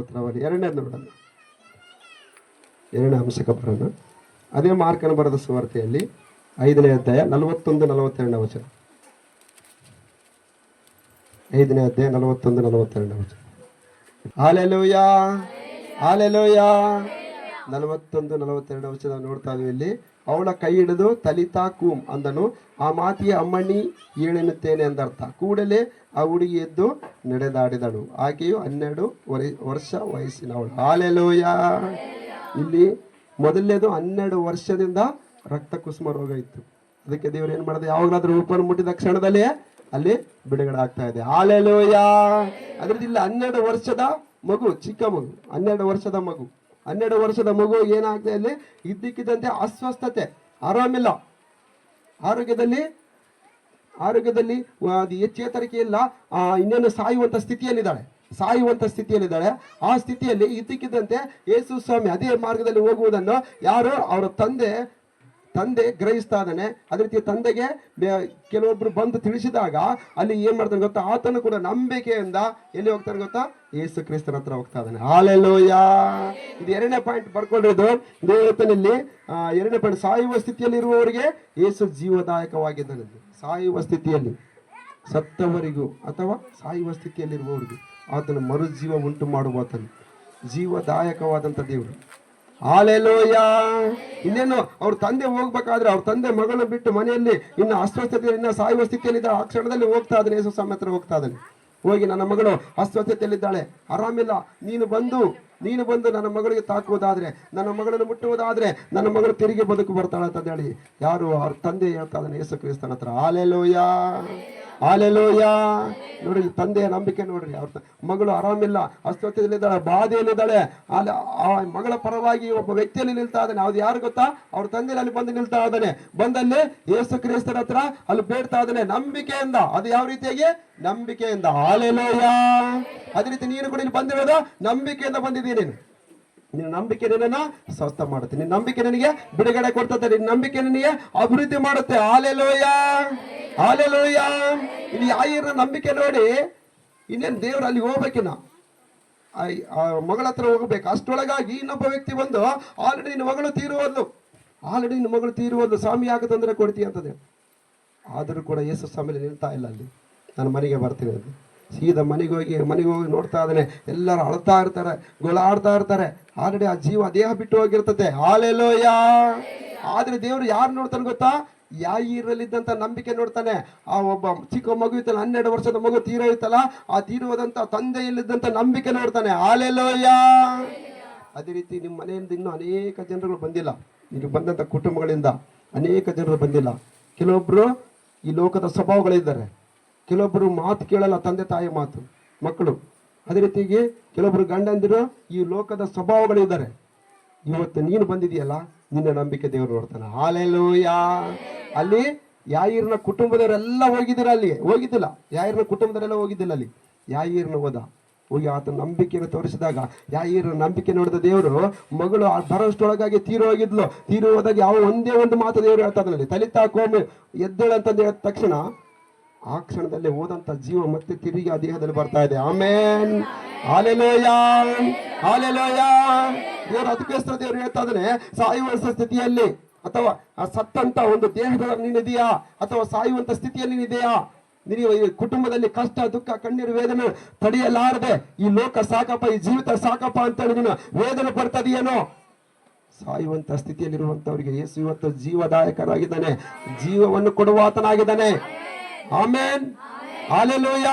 ಸ್ತೋತ್ರವಲ್ಲಿ ಎರಡನೇದು ನೋಡೋಣ. ಎರಡನೇ ಅಂಶಕ್ಕೆ ಬರೋಣ. ಅದೇ ಮಾರ್ಕನ ಬರೆದ ಸುವಾರ್ತೆಯಲ್ಲಿ ಐದನೇ ಅಧ್ಯಾಯ ನಲವತ್ತೊಂದು, ನಲವತ್ತೆರಡನೇ ವಚನ. ಐದನೇ ಅಧ್ಯಾಯ ನಲವತ್ತೊಂದು, ನಲವತ್ತೆರಡನೇ ವಚನ. ಆಲೆಲೋಯ ಆಲೆಲೋಯ ನಲವತ್ತೊಂದು, ನಲವತ್ತೆರಡನೇ ವಚನ ನೋಡ್ತಾ ಇದ್ವಿ ಇಲ್ಲಿ. ಅವಳ ಕೈ ಹಿಡಿದು ತಲಿತಾ ಕೂಮ್ ಅಂದನು. ಆ ಮಾತಿಯ ಅಮ್ಮಣ್ಣಿ ಏಳೆನ್ನುತ್ತೇನೆ ಎಂದರ್ಥ ಕೂಡಲೇ ಆ ಹುಡುಗಿ ಎದ್ದು ನಡೆದಾಡಿದಳು. ಆಕೆಯು ಹನ್ನೆರಡು ವರಿ- ವರ್ಷ ವಯಸ್ಸಿನವಳು. ಹಾಲೆಲೋಯ! ಇಲ್ಲಿ ಮೊದಲನೇದು ಹನ್ನೆರಡು ವರ್ಷದಿಂದ ರಕ್ತ ಕುಸುಮ ರೋಗ ಇತ್ತು. ಅದಕ್ಕೆ ದೇವರು ಏನ್ ಮಾಡಿದೆ? ಯಾವಾಗಲಾದ್ರೂ ಉಪ್ಪನ್ನು ಮುಟ್ಟಿದ ಕ್ಷಣದಲ್ಲಿ ಅಲ್ಲಿ ಬಿಡುಗಡೆ ಆಗ್ತಾ ಇದೆ. ಹಾಲೆಲೋಯ! ಅದ್ರದ್ದು ಹನ್ನೆರಡು ವರ್ಷದ ಮಗು, ಚಿಕ್ಕ ಮಗು. ಹನ್ನೆರಡು ವರ್ಷದ ಮಗು. ಹನ್ನೆರಡು ವರ್ಷದ ಮಗು ಏನಾಗ್ತದೆ ಅಲ್ಲಿ ಇದ್ದಕ್ಕಿದ್ದಂತೆ ಅಸ್ವಸ್ಥತೆ. ಆರಾಮಿಲ್ಲ. ಆರೋಗ್ಯದಲ್ಲಿ ಆರೋಗ್ಯದಲ್ಲಿ ಅದು ಚೇತರಿಕೆ ಇಲ್ಲ. ಇನ್ನೇನು ಸಾಯುವಂಥ ಸ್ಥಿತಿಯಲ್ಲಿದ್ದಾಳೆ. ಸಾಯುವಂಥ ಸ್ಥಿತಿಯಲ್ಲಿದ್ದಾಳೆ. ಆ ಸ್ಥಿತಿಯಲ್ಲಿ ಇದ್ದಕ್ಕಿದ್ದಂತೆ ಯೇಸು ಸ್ವಾಮಿ ಅದೇ ಮಾರ್ಗದಲ್ಲಿ ಹೋಗುವುದನ್ನು ಯಾರು? ಅವರ ತಂದೆ ತಂದೆ ಗ್ರಹಿಸ್ತಾ ಇದ್ದಾನೆ. ಅದೇ ರೀತಿ ತಂದೆಗೆ ಕೆಲವೊಬ್ರು ಬಂದು ತಿಳಿಸಿದಾಗ ಅಲ್ಲಿ ಏನ್ ಮಾಡ್ತಾನೆ ಗೊತ್ತಾ? ಆತನು ಕೂಡ ನಂಬಿಕೆಯಿಂದ ಎಲ್ಲಿ ಹೋಗ್ತಾನೆ ಗೊತ್ತಾ? ಯೇಸು ಕ್ರಿಸ್ತನ ಹತ್ರ ಹೋಗ್ತಾ ಇದ್ದಾನೆ. ಹಾಲೆಲೋಯ! ಇದು ಎರಡನೇ ಪಾಯಿಂಟ್ ಬರ್ಕೊಂಡಿರೋದು. ದೇವತನಲ್ಲಿ ಎರಡನೇ ಪಾಯಿಂಟ್ ಸಾಯುವ ಸ್ಥಿತಿಯಲ್ಲಿ ಇರುವವರಿಗೆ ಯೇಸು ಜೀವದಾಯಕವಾಗಿದ್ದಾನೆ. ಸಾಯುವ ಸ್ಥಿತಿಯಲ್ಲಿ, ಸತ್ತವರಿಗೂ ಅಥವಾ ಸಾಯುವ ಸ್ಥಿತಿಯಲ್ಲಿರುವವರಿಗೂ ಆತನ ಮರುಜೀವ ಉಂಟು ಮಾಡುವ ಆತನು. ಜೀವದಾಯಕವಾದಂಥ ದೇವರು. ಹಾಲೆಲೋಯ. ಇನ್ನೇನು, ಅವ್ರ ತಂದೆ ಹೋಗ್ಬೇಕಾದ್ರೆ ಅವ್ರ ತಂದೆ ಮಗಳು ಬಿಟ್ಟು ಮನೆಯಲ್ಲಿ ಇನ್ನು ಅಸ್ವಸ್ಥತೆಯಲ್ಲಿ ಇನ್ನ ಸಾಯುವ ಸ್ಥಿತಿಯಲ್ಲಿ ಆ ಕ್ಷಣದಲ್ಲಿ ಹೋಗ್ತಾ ಇದ್ದಾನೆ, ಯೇಸು ಸ್ವಾಮಿ ಹತ್ರ ಹೋಗ್ತಾ ಇದ್ದಾನೆ. ಹೋಗಿ, ನನ್ನ ಮಗಳು ಅಸ್ವಸ್ಥತೆಯಲ್ಲಿದ್ದಾಳೆ. ಆರಾಮಿಲ್ಲ, ನೀನು ಬಂದು ನೀನು ಬಂದು ನನ್ನ ಮಗಳಿಗೆ ತಾಕುವುದಾದ್ರೆ, ನನ್ನ ಮಗಳನ್ನು ಮುಟ್ಟುವುದಾದ್ರೆ, ನನ್ನ ಮಗಳು ತಿರುಗಿ ಬದುಕು ಬರ್ತಾಳೆ ಅಂತ ಹೇಳಿ. ಯಾರು ಅವ್ರ ತಂದೆ ಹೇಳ್ತಾ ಅದನ್ನು ಯೇಸು ಕ್ರಿಸ್ತನ ಹತ್ರ? ಆಲೆಲೋಯ ಆಲೆಲೋಯ ನೋಡ್ರಿ ತಂದೆಯ ನಂಬಿಕೆ ನೋಡ್ರಿ, ಅವ್ರ ಮಗಳು ಆರಾಮಿಲ್ಲ ಅಸ್ವಸ್ಥದಲ್ಲಿದ್ದಾಳೆ ಬಾಧೆಯಲ್ಲಿದ್ದಾಳೆ. ಅಲ್ಲಿ ಆ ಮಗಳ ಪರವಾಗಿ ಒಬ್ಬ ವ್ಯಕ್ತಿಯಲ್ಲಿ ನಿಲ್ತಾ ಇದ್ದಾನೆ. ಅದು ಯಾರು ಗೊತ್ತಾ? ಅವ್ರ ತಂದೆ ಅಲ್ಲಿ ಬಂದು ನಿಲ್ತಾ ಇದ್ದಾನೆ. ಬಂದಲ್ಲಿ ಯೇಸು ಕ್ರಿಸ್ತರ ಹತ್ರ ಅಲ್ಲಿ ಬೇಡ್ತಾ ಇದ್ದಾನೆ. ನಂಬಿಕೆಯಿಂದ, ಅದು ಯಾವ ರೀತಿಯಾಗಿ? ನಂಬಿಕೆಯಿಂದ. ಆಲೆಲೋಯ ಅದೇ ರೀತಿ ನೀನು ಕೂಡ ಇಲ್ಲಿ ಬಂದಿರೋದು ನಂಬಿಕೆಯಿಂದ ಬಂದಿದ್ದೀನಿ ನೀನು. ನಿನ್ನ ನಂಬಿಕೆ ನಿನ್ನ ಸ್ವಸ್ಥ ಮಾಡುತ್ತೆ. ನಿನ್ನ ನಂಬಿಕೆ ನಿನಗೆ ಬಿಡುಗಡೆ ಕೊಡ್ತದೆ. ನಿನ್ನ ನಂಬಿಕೆ ನಿನಗೆ ಅಭಿವೃದ್ಧಿ ಮಾಡುತ್ತೆ. ಆಲೆಲೋಯ ಆಲೆಲೋಯ ಇಲ್ಲಿ ಆಯಿರ ನಂಬಿಕೆ ನೋಡಿ. ಇನ್ನೇನು ದೇವ್ರು ಅಲ್ಲಿ ಆ ಮಗಳ ಹತ್ರ ಹೋಗ್ಬೇಕು. ಅಷ್ಟೊಳಗಾಗಿ ಇನ್ನೊಬ್ಬ ವ್ಯಕ್ತಿ ಬಂದು, ಆಲ್ರೆಡಿ ನಿನ್ನ ಮಗಳು ತೀರುವದ್ದು ಆಲ್ರೆಡಿ ನಿನ್ನ ಮಗಳು ತೀರುವದ್ದು ಸ್ವಾಮಿ ಯಾಕೆ ತೊಂದರೆ ಕೊಡ್ತೀಯ ಅಂತದೆ ಆದರೂ ಕೂಡ ಯೇಸು ಸ್ವಾಮಿ ನಿಲ್ತಾ ಇಲ್ಲ ಅಲ್ಲಿ. ನಾನು ಮನೆಗೆ ಬರ್ತೀನಿ ಅಂತ ಸೀದಾ ಮನೆಗೆ ಹೋಗಿ ಮನೆಗೆ ಹೋಗಿ ನೋಡ್ತಾ ಇದ್ದಾನೆ. ಎಲ್ಲರೂ ಅಳ್ತಾ ಇರ್ತಾರೆ, ಗೋಳಾಡ್ತಾ ಇರ್ತಾರೆ. ಆಲ್ರೆಡಿ ಆ ಜೀವ ದೇಹ ಬಿಟ್ಟು ಹೋಗಿರ್ತದೆ. ಹಾಲೆಲೋಯ! ಆದ್ರೆ ದೇವರು ಯಾರು ನೋಡ್ತಾನೆ ಗೊತ್ತಾ? ಯಾಯಿರಲ್ಲಿದ್ದಂಥ ನಂಬಿಕೆ ನೋಡ್ತಾನೆ. ಆ ಒಬ್ಬ ಚಿಕ್ಕ ಮಗು ಇತ್ತಲ್ಲ, ಹನ್ನೆರಡು ವರ್ಷದ ಮಗು ತೀರ ಇತ್ತಲ್ಲ, ಆ ತೀರುವುದಂತ ತಂದೆಯಲ್ಲಿದ್ದಂಥ ನಂಬಿಕೆ ನೋಡ್ತಾನೆ. ಹಾಲೆಲೋಯ! ಅದೇ ರೀತಿ ನಿಮ್ಮ ಮನೆಯಿಂದ ಇನ್ನೂ ಅನೇಕ ಜನರುಗಳು ಬಂದಿಲ್ಲ. ನೀವು ಬಂದಂಥ ಕುಟುಂಬಗಳಿಂದ ಅನೇಕ ಜನರು ಬಂದಿಲ್ಲ. ಕೆಲವೊಬ್ಬರು ಈ ಲೋಕದ ಸ್ವಭಾವಗಳಿದ್ದಾರೆ. ಕೆಲವೊಬ್ಬರು ಮಾತು ಕೇಳಲ್ಲ ತಂದೆ ತಾಯಿ ಮಾತು, ಮಕ್ಕಳು. ಅದೇ ರೀತಿಗೆ ಕೆಲವೊಬ್ಬರು ಗಂಡಂದಿರು ಈ ಲೋಕದ ಸ್ವಭಾವಗಳಿದ್ದಾರೆ. ಇವತ್ತು ನೀನು ಬಂದಿದೆಯಲ್ಲ ನಿನ್ನ ನಂಬಿಕೆ ದೇವರು ನೋಡ್ತಾನೆ. ಹಾಲೆಲೂಯ. ಅಲ್ಲಿ ಯಾಯಿರ್ನ ಕುಟುಂಬದವರೆಲ್ಲ ಹೋಗಿದ್ದೀರ ಅಲ್ಲಿ. ಹೋಗಿದ್ದಿಲ್ಲ. ಯಾಯಿರ್ನ ಕುಟುಂಬದವರೆಲ್ಲ ಹೋಗಿದ್ದಿಲ್ಲ ಅಲ್ಲಿ. ಯಾಯಿರ್ನ ಹೋದ. ಹೋಗಿ ಆತನ ನಂಬಿಕೆಯನ್ನು ತೋರಿಸಿದಾಗ ಯಾಯಿರ ನಂಬಿಕೆ ನೋಡಿದ ದೇವರು ಮಗಳು ಆ ಬರೋಷ್ಟೊಳಗಾಗಿ ತೀರು ಹೋಗಿದ್ಲು. ತೀರು ಹೋದಾಗ ಯಾವ ಒಂದೇ ಒಂದು ಮಾತು ದೇವರು ಹೇಳ್ತಾ ಇದ್ರಲ್ಲಿ ತಲಿತಾ ಕೋಮೆ ಎದ್ದೇಳಂತಂದು ಹೇಳಿದ ತಕ್ಷಣ ಆ ಕ್ಷಣದಲ್ಲಿ ಹೋದಂತ ಜೀವ ಮತ್ತೆ ತಿರುಗಿ ಆ ದೇಹದಲ್ಲಿ ಬರ್ತಾ ಇದೆ. ಆಮೇನ್. ಆಲೆಲೋಯ ಹಾಲೆಲೋಯ. ದೇವರು ಅದಕ್ಕೋಸ್ಕರ ದೇವರು ಹೇಳ್ತಾ ಇದ್ದಾನೆ ಸಾಯುವ ಸ್ಥಿತಿಯಲ್ಲಿ ಅಥವಾ ಆ ಸತ್ತಂತ ಒಂದು ದೇಹದ ನೀನಿದೆಯಾ ಅಥವಾ ಸಾಯುವಂತ ಸ್ಥಿತಿಯಲ್ಲಿ ನೀನಿದೆಯಾ ನೀವು ಈ ಕುಟುಂಬದಲ್ಲಿ ಕಷ್ಟ, ದುಃಖ, ಕಣ್ಣೀರು, ವೇದನೆ ತಡೆಯಲಾರದೆ ಈ ಲೋಕ ಸಾಕಪ್ಪ, ಈ ಜೀವಿತ ಸಾಕಪ್ಪ ಅಂತೇಳಿ ನೀನು ವೇದನೆ ಬರ್ತದೆಯೇನೋ? ಸಾಯುವಂತ ಸ್ಥಿತಿಯಲ್ಲಿರುವಂತವರಿಗೆ ಯೇಸು ಇವತ್ತು ಜೀವದಾಯಕನಾಗಿದ್ದಾನೆ. ಜೀವವನ್ನು ಕೊಡುವಾತನಾಗಿದ್ದಾನೆ. ಆಮೇನ್ ಹಾಲೆಲೂಯ